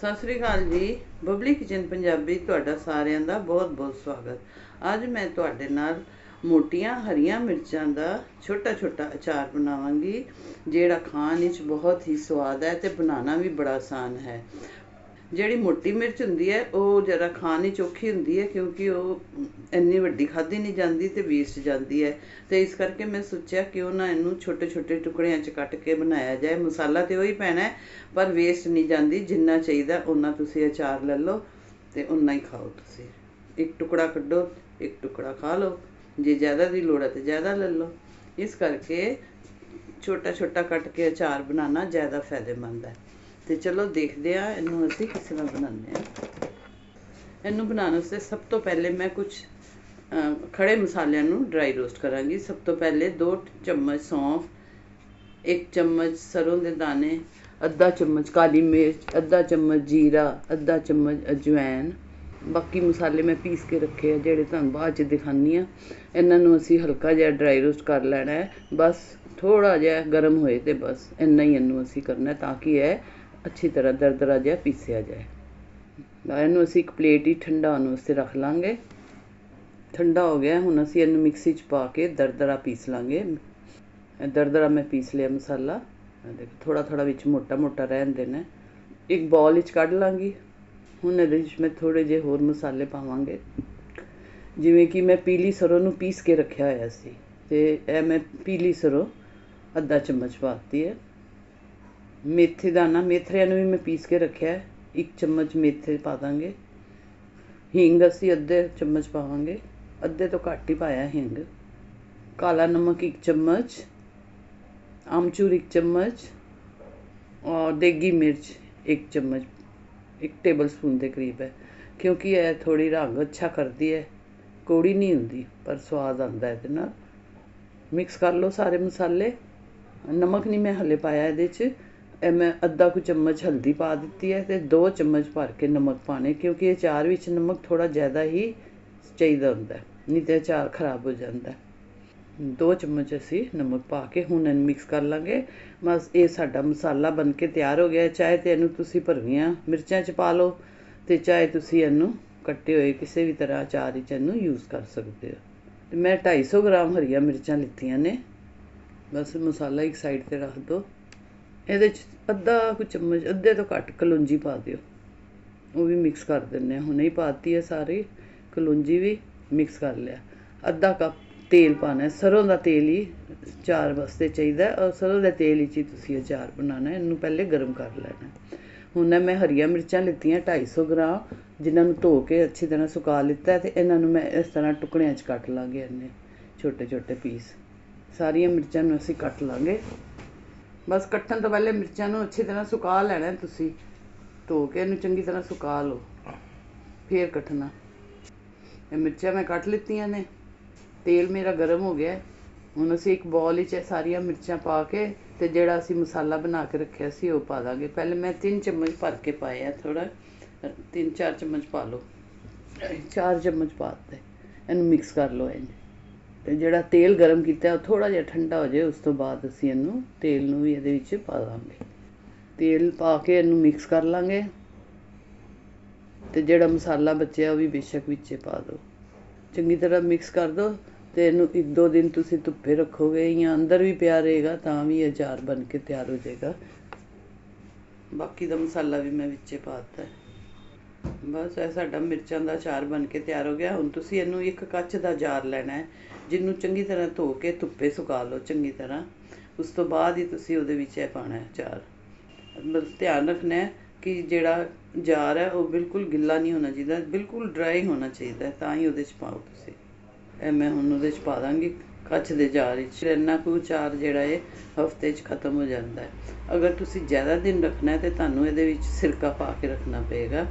ਸਤਿ ਸ੍ਰੀ ਅਕਾਲ ਜੀ। ਬਬਲੀ ਕਿਚਨ ਪੰਜਾਬੀ ਤੁਹਾਡਾ ਸਾਰਿਆਂ ਦਾ ਬਹੁਤ ਬਹੁਤ ਸਵਾਗਤ। ਅੱਜ ਮੈਂ ਤੁਹਾਡੇ ਨਾਲ ਮੋਟੀਆਂ ਹਰੀਆਂ ਮਿਰਚਾਂ ਦਾ ਛੋਟਾ ਛੋਟਾ ਅਚਾਰ ਬਣਾਵਾਂਗੀ, ਜਿਹੜਾ ਖਾਣ ਵਿੱਚ ਬਹੁਤ ਹੀ ਸਵਾਦ ਹੈ ਤੇ ਬਣਾਉਣਾ ਵੀ ਬੜਾ ਆਸਾਨ ਹੈ। ਜਿਹੜੀ ਮੋਟੀ ਮਿਰਚ ਹੁੰਦੀ ਹੈ, ਉਹ ਜਰਾ ਖਾਣ ਵਿੱਚ ਔਖੀ ਹੁੰਦੀ ਹੈ ਕਿਉਂਕਿ ਉਹ ਇੰਨੀ ਵੱਡੀ ਖਾਧੀ ਨਹੀਂ ਜਾਂਦੀ ਤੇ ਵੇਸਟ ਜਾਂਦੀ ਹੈ। ਤੇ ਇਸ ਕਰਕੇ ਮੈਂ ਸੋਚਿਆ ਕਿਉਂ ਨਾ ਇਹਨੂੰ ਛੋਟੇ ਛੋਟੇ ਟੁਕੜਿਆਂ 'ਚ ਕੱਟ ਕੇ ਬਣਾਇਆ ਜਾਏ। ਮਸਾਲਾ ਤੇ ਉਹੀ ਪੈਣਾ ਹੈ, ਪਰ ਵੇਸਟ ਨਹੀਂ ਜਾਂਦੀ, ਜਿੰਨਾ ਚਾਹੀਦਾ ਉਹਨਾਂ ਤੁਸੀਂ ਅਚਾਰ ਲੈ ਲਓ ਤੇ ਉਨਾ ਹੀ ਖਾਓ ਤੁਸੀਂ। ਇੱਕ ਟੁਕੜਾ ਕੱਢੋ, ਇੱਕ ਟੁਕੜਾ ਖਾ ਲਓ। ਜੇ ਜ਼ਿਆਦਾ ਦੀ ਲੋੜ ਹੈ ਤੇ ਜ਼ਿਆਦਾ ਲੈ ਲਓ। ਇਸ ਕਰਕੇ ਛੋਟਾ ਛੋਟਾ ਕੱਟ ਕੇ ਅਚਾਰ ਬਣਾਉਣਾ ਜ਼ਿਆਦਾ ਫਾਇਦੇਮੰਦ ਹੈ। ਤੇ ਚਲੋ ਦੇਖਦੇ ਆ, ਇਹਨੂੰ ਅਸੀਂ ਕਿਸੇ ਨਾਲ ਬਣਾਉਂਦੇ ਆ। ਇਹਨੂੰ ਬਣਾਉਣ ਵਾਸਤੇ ਸਭ ਤੋਂ ਪਹਿਲੇ ਮੈਂ ਕੁਝ ਖੜੇ ਮਸਾਲਿਆਂ ਨੂੰ ਡਰਾਈ ਰੋਸਟ ਕਰਾਂਗੀ। ਸਭ ਤੋਂ ਪਹਿਲੇ 2 ਚਮਚ ਸੌਂਫ 1 ਚਮਚ ਸਰੋਂ ਦੇ ਦਾਣੇ, ਅੱਧਾ ਚਮਚ ਕਾਲੀ ਮਿਰਚ, ਅੱਧਾ ਚਮਚ ਜੀਰਾ, ਅੱਧਾ ਚਮਚ ਅਜਵਾਇਣ ਬਾਕੀ ਮਸਾਲੇ ਮੈਂ ਪੀਸ ਕੇ ਰੱਖੇ ਆ, ਜਿਹੜੇ ਤੁਹਾਨੂੰ ਬਾਅਦ ਚ ਦਿਖਾਨੀ ਆ। ਇਹਨਾਂ ਨੂੰ ਅਸੀਂ ਹਲਕਾ ਜਿਹਾ ਡਰਾਈ ਰੋਸਟ ਕਰ ਲੈਣਾ ਹੈ। ਬਸ ਥੋੜਾ ਜਿਹਾ ਗਰਮ ਹੋਏ ਤੇ ਬਸ, ਇੰਨਾ ਹੀ ਇਹਨੂੰ ਅਸੀਂ ਕਰਨਾ ਤਾਂ ਕਿ ਇਹ ਅੱਛੀ ਤਰ੍ਹਾਂ ਦਰਦਰਾ ਜਿਹਾ ਪੀਸਿਆ ਜਾਏ। ਇਹਨੂੰ ਅਸੀਂ ਇੱਕ ਪਲੇਟ ਹੀ ਠੰਡਾ ਹੋਣ ਵਾਸਤੇ ਰੱਖ ਲਾਂਗੇ। ਠੰਡਾ ਹੋ ਗਿਆ, ਹੁਣ ਅਸੀਂ ਇਹਨੂੰ ਮਿਕਸੀ 'ਚ ਪਾ ਕੇ ਦਰਦਰਾ ਪੀਸ ਲਾਂਗੇ। ਦਰਦਰਾ ਮੈਂ ਪੀਸ ਲਿਆ ਮਸਾਲਾ। ਦੇਖੋ ਥੋੜਾ ਥੋੜਾ ਵਿੱਚ ਮੋਟਾ ਮੋਟਾ ਰਹਿਣ ਦੇਣਾ ਇੱਕ ਬਾਉਲ ਵਿੱਚ ਕੱਢ ਲਾਂਗੀ। ਹੁਣ ਇਹਦੇ ਵਿੱਚ ਮੈਂ ਥੋੜੇ ਜਿਹੇ ਹੋਰ ਮਸਾਲੇ ਪਾਵਾਂਗੇ। ਜਿਵੇਂ ਕਿ ਮੈਂ ਪੀਲੀ ਸਰੋਂ ਨੂੰ ਪੀਸ ਕੇ ਰੱਖਿਆ ਹੋਇਆ ਸੀ। ਤੇ ਇਹ ਮੈਂ ਪੀਲੀ ਸਰੋਂ ਅੱਧਾ ਚਮਚ ਪਾਤੀ ਹੈ। ਮੇਥੇ ਦਾਣਾ ਮੇਥਰਿਆਂ ਨੂੰ ਵੀ ਮੈਂ ਪੀਸ ਕੇ ਰੱਖਿਆ ਇੱਕ ਚਮਚ ਮੇਥੇ ਪਾ ਦਾਂਗੇ। ਹਿੰਗ ਅਸੀਂ ਅੱਧੇ ਚਮਚ ਪਾਵਾਂਗੇ। ਅੱਧੇ ਤੋਂ ਘੱਟ ਹੀ ਪਾਇਆ ਹਿੰਗ। ਕਾਲਾ ਨਮਕ ਇੱਕ ਚਮਚ, ਆਮਚੂਰ ਇੱਕ ਚਮਚ ਔਰ ਦੇਗੀ ਮਿਰਚ ਇੱਕ ਚਮਚ। ਇੱਕ ਟੇਬਲ ਸਪੂਨ ਦੇ ਕਰੀਬ ਹੈ। ਕਿਉਂਕਿ ਇਹ ਥੋੜੀ ਰੰਗ ਅੱਛਾ ਕਰਦੀ ਹੈ। ਕੋੜੀ ਨਹੀਂ ਹੁੰਦੀ, ਪਰ ਸਵਾਦ ਆਉਂਦਾ ਇਹਦੇ ਨਾਲ। ਮਿਕਸ ਕਰ ਲਓ ਸਾਰੇ ਮਸਾਲੇ। ਨਮਕ ਨਹੀਂ ਮੈਂ ਹਲੇ ਪਾਇਆ ਇਹਦੇ 'ਚ। ਇਹ ਮੈਂ ਅੱਧਾ ਕੁ ਚਮਚ ਹਲਦੀ ਪਾ ਦਿੱਤੀ ਹੈ ਤੇ 2 ਚਮਚ ਭਰ ਕੇ ਨਮਕ ਪਾਣੇ ਕਿਉਂਕਿ ਇਹ ਚਾਰ ਵਿੱਚ ਨਮਕ ਥੋੜਾ ਜ਼ਿਆਦਾ ਹੀ ਚਾਹੀਦਾ ਹੁੰਦਾ ਨਹੀਂ ਤੇ ਅਚਾਰ ਖਰਾਬ ਹੋ ਜਾਂਦਾ ਦੋ ਚਮਚ ਅਸੀਂ ਨਮਕ ਪਾ ਕੇ ਹੁਣ ਇਹਨੂੰ ਮਿਕਸ ਕਰ ਲਾਂਗੇ। ਬਸ ਇਹ ਸਾਡਾ ਮਸਾਲਾ ਬਣ ਕੇ ਤਿਆਰ ਹੋ ਗਿਆ ਚਾਹੇ ਤੇ ਇਹਨੂੰ ਤੁਸੀਂ ਭਰਵੀਆਂ ਮਿਰਚਾਂ 'ਚ ਪਾ ਲਓ ਤੇ ਚਾਹੇ ਤੁਸੀਂ ਇਹਨੂੰ ਕੱਟੇ ਹੋਏ ਕਿਸੇ ਵੀ ਤਰ੍ਹਾਂ ਅਚਾਰ ਵਿੱਚ ਇਹਨੂੰ ਯੂਜ਼ ਕਰ ਸਕਦੇ ਹੋ। ਤੇ ਮੈਂ 250 ਗ੍ਰਾਮ ਹਰੀਆਂ ਮਿਰਚਾਂ ਲਿੱਤੀਆਂ ਨੇ। ਬਸ ਮਸਾਲਾ ਇੱਕ ਸਾਈਡ ਤੇ ਰੱਖ ਦਿਓ ਇਹਦੇ 'ਚ ਅੱਧਾ ਕੁ ਚਮਚ, ਅੱਧੇ ਤੋਂ ਘੱਟ ਕਲੂੰਜੀ ਪਾ ਦਿਓ। ਉਹ ਵੀ ਮਿਕਸ ਕਰ ਦਿੰਦੇ ਹਾਂ। ਹੁਣੇ ਹੀ ਪਾਤੀ ਹੈ ਸਾਰੀ, ਕਲੂੰਜੀ ਵੀ ਮਿਕਸ ਕਰ ਲਿਆ। ਅੱਧਾ ਕੱਪ ਤੇਲ ਪਾਣਾ ਸਰੋਂ ਦਾ ਤੇਲ ਹੀ ਚਾਰ ਵਾਸਤੇ ਚਾਹੀਦਾ ਔਰ ਸਰੋਂ ਦੇ ਤੇਲ ਵਿੱਚ ਹੀ ਤੁਸੀਂ ਅਚਾਰ ਬਣਾਉਣਾ ਇਹਨੂੰ ਪਹਿਲੇ ਗਰਮ ਕਰ ਲੈਣਾ ਹੁਣ ਮੈਂ ਹਰੀਆਂ ਮਿਰਚਾਂ ਲਿੱਤੀਆਂ 250 ਗ੍ਰਾਮ। ਜਿਨ੍ਹਾਂ ਨੂੰ ਧੋ ਕੇ ਅੱਛੀ ਤਰ੍ਹਾਂ ਸੁਕਾ ਲਿੱਤਾ ਤੇ ਇਹਨਾਂ ਨੂੰ ਮੈਂ ਇਸ ਤਰ੍ਹਾਂ ਟੁਕੜਿਆਂ 'ਚ ਕੱਟ ਲਾਂਗੇ ਇਹਨੇ ਛੋਟੇ ਛੋਟੇ ਪੀਸ। ਸਾਰੀਆਂ ਮਿਰਚਾਂ ਨੂੰ ਅਸੀਂ ਕੱਟ ਲਾਂਗੇ। ਬਸ ਕੱਟਣ ਤੋਂ ਪਹਿਲੇ ਮਿਰਚਾਂ ਨੂੰ ਅੱਛੀ ਤਰ੍ਹਾਂ ਸੁਕਾ ਲੈਣਾ ਤੁਸੀਂ। ਧੋ ਕੇ ਇਹਨੂੰ ਚੰਗੀ ਤਰ੍ਹਾਂ ਸੁਕਾ ਲਓ। ਫੇਰ ਕੱਟਣਾ। ਇਹ ਮਿਰਚਾਂ ਮੈਂ ਕੱਟ ਲਿੱਤੀਆਂ ਨੇ। ਤੇਲ ਮੇਰਾ ਗਰਮ ਹੋ ਗਿਆ ਹੁਣ ਅਸੀਂ ਇੱਕ ਬੌਲ ਵਿੱਚ ਇਹ ਸਾਰੀਆਂ ਮਿਰਚਾਂ ਪਾ ਕੇ ਤੇ ਜਿਹੜਾ ਅਸੀਂ ਮਸਾਲਾ ਬਣਾ ਕੇ ਰੱਖਿਆ ਸੀ ਉਹ ਪਾ ਦਾਂਗੇ। ਪਹਿਲੇ ਮੈਂ 3 ਚਮਚ ਭਰ ਕੇ ਪਾਇਆ ਥੋੜਾ 3-4 ਚਮਚ ਪਾ ਲਓ। 4 ਚਮਚ ਪਾ ਦਿੱਤੇ। ਇਹਨੂੰ ਮਿਕਸ ਕਰ ਲਓ ਇੰਜ। ਤੇ ਜਿਹੜਾ ਤੇਲ ਗਰਮ ਕੀਤਾ ਉਹ ਥੋੜਾ ਜਿਹਾ ਠੰਡਾ ਹੋ ਜਾਏ, ਉਸ ਤੋਂ ਬਾਅਦ ਅਸੀਂ ਇਹਨੂੰ ਤੇਲ ਨੂੰ ਵੀ ਇਹਦੇ ਵਿੱਚ ਪਾ ਦਾਂਗੇ। ਤੇਲ ਪਾ ਕੇ ਇਹਨੂੰ ਮਿਕਸ ਕਰ ਲਾਂਗੇ। ਤੇ ਜਿਹੜਾ ਮਸਾਲਾ ਬਚਿਆ, ਉਹ ਵੀ ਬੇਸ਼ੱਕ ਵਿੱਚ ਪਾ ਦਿਓ। ਚੰਗੀ ਤਰ੍ਹਾਂ ਮਿਕਸ ਕਰ ਦਿਓ ਤੇ ਇਹਨੂੰ ਇੱਕ ਦੋ ਦਿਨ ਤੁਸੀਂ ਧੁੱਪੇ ਰੱਖੋਗੇ। ਜਾਂ ਅੰਦਰ ਵੀ ਪਿਆ ਰਹੇਗਾ, ਤਾਂ ਵੀ ਇਹ ਅਚਾਰ ਬਣ ਕੇ ਤਿਆਰ ਹੋ ਜਾਏਗਾ। ਬਾਕੀ ਦਾ ਮਸਾਲਾ ਵੀ ਮੈਂ ਵਿੱਚੇ ਪਾ ਦਿੱਤਾ ਬਸ ਇਹ ਸਾਡਾ ਮਿਰਚਾਂ ਦਾ ਅਚਾਰ ਬਣ ਕੇ ਤਿਆਰ ਹੋ ਗਿਆ। ਹੁਣ ਤੁਸੀਂ ਇਹਨੂੰ ਇੱਕ ਕੱਚ ਦਾ ਜਾਰ ਲੈਣਾ ਹੈ, ਜਿਹਨੂੰ ਚੰਗੀ ਤਰ੍ਹਾਂ ਧੋ ਕੇ ਧੁੱਪੇ ਸੁਕਾ ਲਓ ਚੰਗੀ ਤਰ੍ਹਾਂ। ਉਸ ਤੋਂ ਬਾਅਦ ਹੀ ਤੁਸੀਂ ਉਹਦੇ ਵਿੱਚ ਇਹ ਪਾਣਾ ਹੈ ਅਚਾਰ। ਬਸ ਧਿਆਨ ਰੱਖਣਾ ਕਿ ਜਿਹੜਾ ਜਾਰ ਹੈ ਉਹ ਬਿਲਕੁਲ ਗਿੱਲਾ ਨਹੀਂ ਹੋਣਾ ਚਾਹੀਦਾ, ਬਿਲਕੁਲ ਡਰਾਈ ਹੋਣਾ ਚਾਹੀਦਾ ਤਾਂ ਹੀ ਉਹਦੇ 'ਚ ਪਾਓ ਤੁਸੀਂ। ਇਹ ਮੈਂ ਹੁਣ ਉਹਦੇ 'ਚ ਪਾ ਦਾਂਗੀ, ਕੱਚ ਦੇ ਜਾਰ ਵਿੱਚ। ਇੰਨਾ ਕੁ ਚਾਰ ਜਿਹੜਾ ਹੈ ਹਫ਼ਤੇ 'ਚ ਖਤਮ ਹੋ ਜਾਂਦਾ ਹੈ। ਅਗਰ ਤੁਸੀਂ ਜ਼ਿਆਦਾ ਦਿਨ ਰੱਖਣਾ ਹੈ ਤੇ ਤੁਹਾਨੂੰ ਇਹਦੇ ਵਿੱਚ ਸਿਰਕਾ ਪਾ ਕੇ ਰੱਖਣਾ ਪਏਗਾ।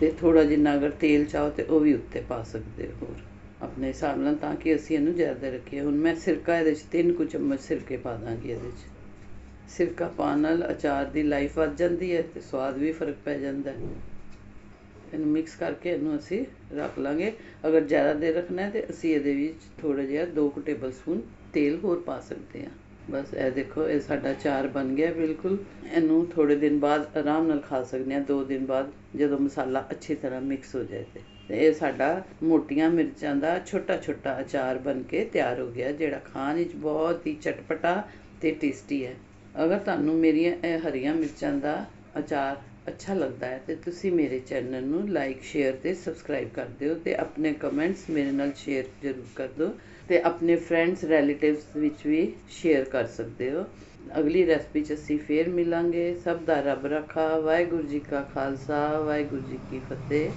ਤੇ ਥੋੜਾ ਜਿੰਨਾ ਅਗਰ ਤੇਲ ਚਾਹੋ ਤੇ ਉਹ ਵੀ ਉੱਤੇ ਪਾ ਸਕਦੇ ਹੋ ਆਪਣੇ ਹਿਸਾਬ ਨਾਲ ਤਾਂ ਕਿ ਅਸੀਂ ਇਹਨੂੰ ਜ਼ਿਆਦਾ ਰੱਖੀਏ। ਹੁਣ ਮੈਂ ਸਿਰਕਾ ਇਹਦੇ 'ਚ ਤਿੰਨ ਕੁ ਚਮਚ ਸਿਰਕੇ ਪਾ ਦਾਂਗੀ ਇਹਦੇ 'ਚ। ਸਿਰਕਾ ਪਾਉਣ ਨਾਲ ਅਚਾਰ ਦੀ ਲਾਈਫ ਵੱਧ ਜਾਂਦੀ ਹੈ ਤੇ ਸਵਾਦ ਵੀ ਫ਼ਰਕ ਪੈ ਜਾਂਦਾ ਹੈ। ਇਹਨੂੰ ਮਿਕਸ ਕਰਕੇ ਇਹਨੂੰ ਅਸੀਂ ਰੱਖ ਲਾਂਗੇ। ਅਗਰ ਜ਼ਿਆਦਾ ਦੇਰ ਰੱਖਣਾ ਹੈ ਤੇ ਅਸੀਂ ਇਹਦੇ ਵਿੱਚ ਥੋੜਾ ਜਿਹਾ 2 ਟੇਬਲ ਸਪੂਨ ਤੇਲ ਹੋਰ ਪਾ ਸਕਦੇ ਹਾਂ। ਬਸ ਇਹ ਦੇਖੋ, ਇਹ ਸਾਡਾ ਚਾਰ ਬਣ ਗਿਆ, ਬਿਲਕੁਲ। ਇਹਨੂੰ ਥੋੜੇ ਦਿਨ ਬਾਅਦ ਆਰਾਮ ਨਾਲ ਖਾ ਸਕਦੇ ਹਾਂ, ਦੋ ਦਿਨ ਬਾਅਦ, ਜਦੋਂ ਮਸਾਲਾ ਅੱਛੀ ਤਰ੍ਹਾਂ ਮਿਕਸ ਹੋ ਜਾਏ ਤੇ। ਤੇ ਇਹ ਸਾਡਾ ਮੋਟੀਆਂ ਮਿਰਚਾਂ ਦਾ ਛੋਟਾ ਛੋਟਾ ਅਚਾਰ ਬਣ ਕੇ ਤਿਆਰ ਹੋ ਗਿਆ, ਜਿਹੜਾ ਖਾਣ ਵਿੱਚ ਬਹੁਤ ਹੀ ਚਟਪਟਾ ਤੇ ਟੇਸਟੀ ਹੈ। ਅਗਰ ਤੁਹਾਨੂੰ ਮੇਰੀਆਂ ਇਹ ਹਰੀਆਂ ਮਿਰਚਾਂ ਦਾ ਅਚਾਰ ਅੱਛਾ ਲੱਗਦਾ ਹੈ, ਤੇ ਤੁਸੀਂ ਮੇਰੇ ਚੈਨਲ ਨੂੰ ਲਾਈਕ ਸ਼ੇਅਰ ਤੇ ਸਬਸਕ੍ਰਾਈਬ ਕਰ ਦਿਓ ਤੇ ਆਪਣੇ ਕਮੈਂਟਸ ਮੇਰੇ ਨਾਲ ਸ਼ੇਅਰ ਜ਼ਰੂਰ ਕਰ ਦਿਓ। ਅਤੇ ਆਪਣੇ ਫਰੈਂਡਸ ਰੈਲੇਟਿਵਸ ਵਿੱਚ ਵੀ ਸ਼ੇਅਰ ਕਰ ਸਕਦੇ ਹੋ। ਅਗਲੀ ਰੈਸਪੀ 'ਚ ਅਸੀਂ ਫੇਰ ਮਿਲਾਂਗੇ। ਸਭ ਦਾ ਰੱਬ ਰੱਖਾ। ਵਾਹਿਗੁਰੂ ਜੀ ਕਾ ਖਾਲਸਾ। ਵਾਹਿਗੁਰੂ ਜੀ ਕੀ ਫਤਿਹ।